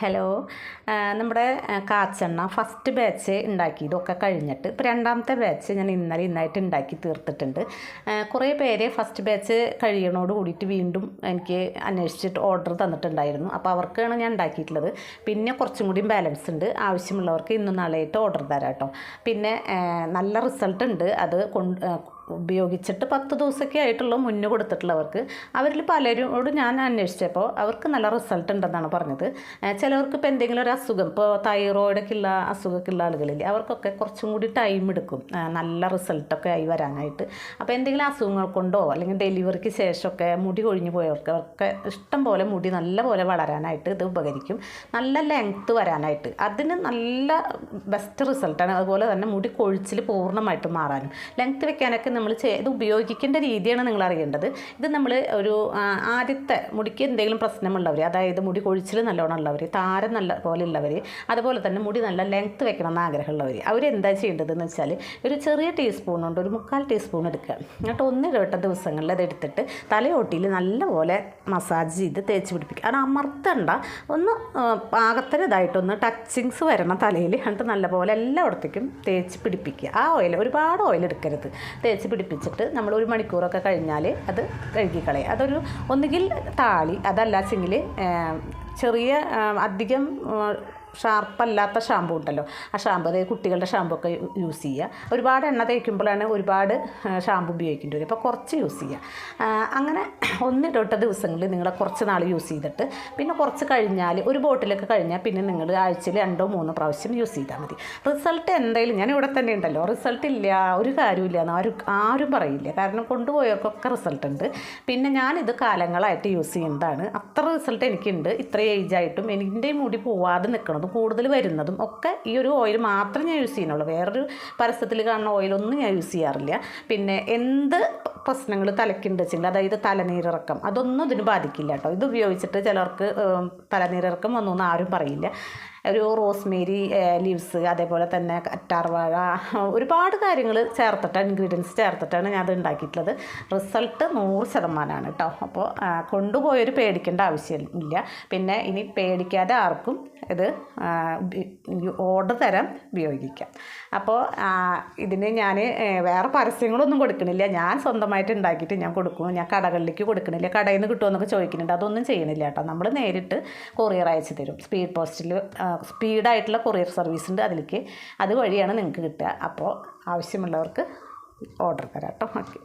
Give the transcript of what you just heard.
Hello. നമ്മുടെ കാച്ചെണ്ണ first batch ഉണ്ടാക്കി ഇതൊക്കെ കഴിഞ്ഞിട്ട് ഇപ്പോൾ രണ്ടാമത്തെ ബാച്ച് ഞാൻ ഇന്നലെ ഇന്നായിട്ട് ഉണ്ടാക്കി തീർത്തിട്ടുണ്ട്. കുറേ പേര് ഫസ്റ്റ് ബാച്ച് കഴിയണോട് കൂടിയിട്ട് വീണ്ടും എനിക്ക് അന്വേഷിച്ചിട്ട് ഓർഡർ തന്നിട്ടുണ്ടായിരുന്നു. അപ്പോൾ അവർക്കാണ് ഞാൻ ഉണ്ടാക്കിയിട്ടുള്ളത്. പിന്നെ കുറച്ചും കൂടി ബാലൻസ് ഉണ്ട്. ആവശ്യമുള്ളവർക്ക് ഇന്നും നാളെയായിട്ട് ഓർഡർ തരാം കേട്ടോ. പിന്നെ നല്ല റിസൾട്ട് ഉണ്ട്. അത് കൊണ്ട് ഉപയോഗിച്ചിട്ട് പത്ത് ദിവസമൊക്കെ ആയിട്ടുള്ള മുന്നേ കൊടുത്തിട്ടുള്ളവർക്ക് അവരിൽ പലരോട് ഞാൻ അന്വേഷിച്ചപ്പോൾ അവർക്ക് നല്ല റിസൾട്ട് ഉണ്ടെന്നാണ് പറഞ്ഞത്. ചിലവർക്ക് ഇപ്പോൾ എന്തെങ്കിലും ഒരു അസുഖം ഇപ്പോൾ തൈറോയിഡൊക്കെ ഉള്ള അസുഖമൊക്കെ ഉള്ള ആളുകളിൽ അവർക്കൊക്കെ കുറച്ചും കൂടി ടൈം എടുക്കും. നല്ല റിസൾട്ടൊക്കെ ആയി വരാനായിട്ട്. അപ്പോൾ എന്തെങ്കിലും അസുഖങ്ങൾ കൊണ്ടോ അല്ലെങ്കിൽ ഡെലിവറിക്ക് ശേഷമൊക്കെ മുടി കൊഴിഞ്ഞു പോയവർക്ക് അവർക്ക് ഇഷ്ടം പോലെ മുടി നല്ല പോലെ വളരാനായിട്ട് ഇത് ഉപകരിക്കും. നല്ല ലെങ്ത്ത് വരാനായിട്ട്. അതിന് നല്ല ബെസ്റ്റ് റിസൾട്ടാണ് അതുപോലെ തന്നെ മുടി കൊഴിച്ചിൽ പൂർണമായിട്ട് മാറാനും. ലെങ്ത്ത് വെക്കാനൊക്കെ നമ്മൾ ഇത് ഉപയോഗിക്കേണ്ട രീതിയാണ് നിങ്ങൾ അറിയേണ്ടത്. ഇത് നമ്മൾ ഒരു ആദ്യത്തെ മുടിക്ക് എന്തെങ്കിലും പ്രശ്നമുള്ളവർ അതായത് മുടി കൊഴിച്ചിൽ നല്ലോണം ഉള്ളവർ താരം നല്ല പോലെ ഉള്ളവർ അതുപോലെ തന്നെ മുടി നല്ല ലെങ്ത്ത് വെക്കണമെന്ന് ആഗ്രഹമുള്ളവർ അവരെന്താ ചെയ്യേണ്ടതെന്ന് വെച്ചാൽ ഒരു ചെറിയ ടീസ്പൂൺ കൊണ്ട് ഒരു മുക്കാൽ ടീസ്പൂൺ എടുക്കുക. എന്നിട്ട് ഒന്നിടവട്ട ദിവസങ്ങളിൽ അത് എടുത്തിട്ട് തലയോട്ടിയിൽ നല്ലപോലെ മസാജ് ചെയ്ത് തേച്ച് പിടിപ്പിക്കുക. അത് അമർത്തണ്ട. ഒന്ന് പാകത്തിനതായിട്ടൊന്ന് ടച്ചിങ്സ് വരണം തലയിൽ. എന്നിട്ട് നല്ലപോലെ എല്ലായിടത്തേക്കും തേച്ച് പിടിപ്പിക്കുക. ആ ഓയിൽ ഒരുപാട് ഓയിൽ എടുക്കരുത്. തേച്ച് പിടിപ്പിച്ചിട്ട് നമ്മൾ ഒരു മണിക്കൂറൊക്കെ കഴിഞ്ഞാൽ അത് കഴുകിക്കളയും അതൊരു ഒന്നുകിൽ താളി അതല്ലാച്ചെങ്കിൽ ചെറിയ അധികം ഷാർപ്പല്ലാത്ത ഷാമ്പു ഉണ്ടല്ലോ. ആ ഷാമ്പു അതായത് കുട്ടികളുടെ ഷാമ്പു ഒക്കെ യൂസ് ചെയ്യുക. ഒരുപാട് എണ്ണ തേക്കുമ്പോഴാണ് ഒരുപാട് ഷാമ്പു ഉപയോഗിക്കേണ്ടി വരും അപ്പോൾ കുറച്ച് യൂസ് ചെയ്യുക. അങ്ങനെ ഒന്നിടവിട്ട ദിവസങ്ങളിൽ നിങ്ങൾ കുറച്ച് നാൾ യൂസ് ചെയ്തിട്ട് പിന്നെ കുറച്ച് കഴിഞ്ഞാൽ ഒരു ബോട്ടിലൊക്കെ കഴിഞ്ഞാൽ പിന്നെ നിങ്ങൾ ആഴ്ചയിൽ രണ്ടോ മൂന്നോ പ്രാവശ്യം യൂസ് ചെയ്താൽ മതി. റിസൾട്ട് എന്തായാലും ഞാൻ ഇവിടെ തന്നെ ഉണ്ടല്ലോ. റിസൾട്ട് ഇല്ല ഒരു കാര്യമില്ല എന്ന് ആരും ആരും പറയില്ല. കാരണം കൊണ്ടുപോയവർക്കൊക്കെ റിസൾട്ട് ഉണ്ട്. പിന്നെ ഞാനിത് കാലങ്ങളായിട്ട് യൂസ് ചെയ്യുന്നതാണ്. അത്ര റിസൾട്ട് എനിക്കുണ്ട്. ഇത്ര ഏജായിട്ടും എന്റെ മുടി പോവാതെ നിൽക്കണതും കൂടുതൽ വരുന്നതും ഒക്കെ ഈ ഒരു ഓയിൽ മാത്രമേ ഞാൻ യൂസ് ചെയ്യുന്നുള്ളൂ. വേറൊരു പരസ്യത്തിൽ കാണുന്ന ഓയിലൊന്നും ഞാൻ യൂസ് ചെയ്യാറില്ല. പിന്നെ എന്ത് പ്രശ്നങ്ങൾ തലയ്ക്കുണ്ട് വെച്ചെങ്കിൽ അതായത് തലനീരിറക്കം. അതൊന്നും ഇതിന് ബാധിക്കില്ല കേട്ടോ. ഇത് ഉപയോഗിച്ചിട്ട് ചിലർക്ക് തലനീരിറക്കം വന്നു എന്ന് ആരും പറയില്ല. ഒരു റോസ്മേരി ലീവ്സ് അതേപോലെ തന്നെ കറ്റാർവാഴ ഒരുപാട് കാര്യങ്ങൾ ചേർത്തിട്ടാണ് ഇൻഗ്രീഡിയൻസ് ചേർത്തിട്ടാണ് ഞാൻ അത് ഉണ്ടാക്കിയിട്ടുള്ളത്. റിസൾട്ട് നൂറ് ശതമാനമാണ് കേട്ടോ. അപ്പോൾ കൊണ്ടുപോയൊരു പേടിക്കേണ്ട ആവശ്യമില്ല പിന്നെ ഇനി പേടിക്കാതെ ആർക്കും ഇത് ഓർഡർ തരം ഉപയോഗിക്കാം. അപ്പോൾ ഇതിന് ഞാൻ വേറെ പരസ്യങ്ങളൊന്നും കൊടുക്കണില്ല. ഞാൻ സ്വന്തമായിട്ട് ഉണ്ടാക്കിയിട്ട് ഞാൻ കൊടുക്കും. ഞാൻ കടകളിലേക്ക് കൊടുക്കണില്ല. കടയിൽ നിന്ന് കിട്ടുമെന്നൊക്കെ ചോദിക്കുന്നുണ്ട്. അതൊന്നും ചെയ്യണില്ല കേട്ടോ. നമ്മൾ നേരിട്ട് കൊറിയർ അയച്ചു തരും. സ്പീഡ് പോസ്റ്റിൽ സ്പീഡായിട്ടുള്ള കൊറിയർ സർവീസ് ഉണ്ട് അതിലേക്ക്. അതുവഴിയാണ് നിങ്ങൾക്ക് കിട്ടുക. അപ്പോൾ ആവശ്യമുള്ളവർക്ക് ഓർഡർ തരാം കേട്ടോ. ഓക്കെ